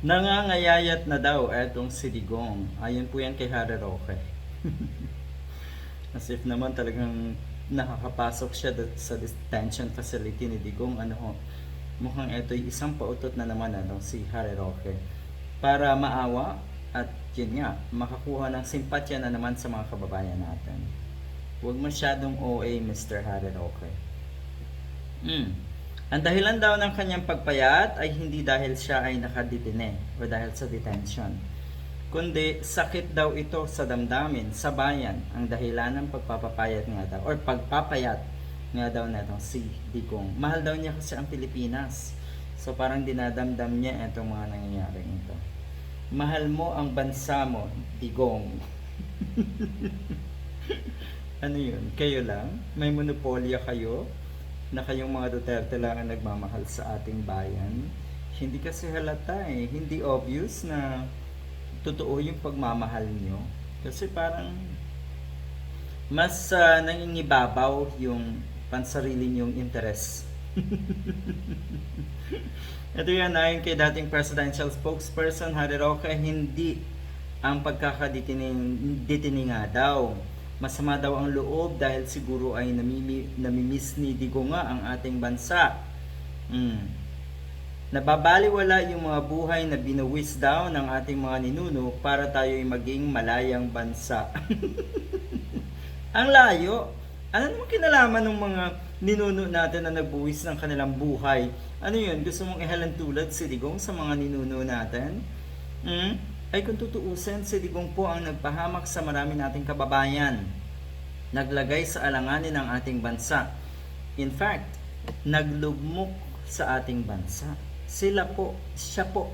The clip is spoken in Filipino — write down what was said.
Nangangayayat na daw etong si Digong. Ayon po yan kay Harry Roque. As if naman talagang nakakapasok siya sa detention facility ni Digong. Ano ho, mukhang ito'y isang pautot na naman ano, si Harry Roque. Para maawa at yun nga, makakuha ng simpatya na naman sa mga kababayan natin. Huwag masyadong OA, Mr. Harry Roque. Mm. Ang dahilan daw ng kanyang pagpayat ay hindi dahil siya ay nakadetine o dahil sa detention. Kundi sakit daw ito sa damdamin, sa bayan, ang dahilan ng pagpapapayat nga daw, or pagpapayat nga daw na itong si Digong. Mahal daw niya kasi ang Pilipinas. So parang dinadamdam niya itong mga nangyayari ito. Mahal mo ang bansa mo, Digong. ano yun? Kayo lang? May monopolya kayo? Na kayong mga Duterte lang ang nagmamahal sa ating bayan. Hindi kasi halata eh. Hindi obvious na totoo yung pagmamahal nyo. Kasi parang mas ah, nangingibabaw yung pansarili nyong interes. Ito yan ayon kay dating presidential spokesperson Harry Roque, hindi ang pagkakaditining nga daw. Masama daw ang loob dahil siguro ay namimi, namimiss ni Digo nga ang ating bansa. Mm. Nababaliwala yung mga buhay na binuwis daw ng ating mga ninuno para tayo'y maging malayang bansa. ang layo. Ano naman kinalaman ng mga ninuno natin na nagbuwis ng kanilang buhay? Ano yun? Gusto mong ihalan tulad si Digong sa mga ninuno natin? Hmm? Ay kung tutuusin, si Digong po ang nagpahamak sa marami nating kababayan. Naglagay sa alanganin ng ating bansa. In fact, naglugmok sa ating bansa. Sila po, siya po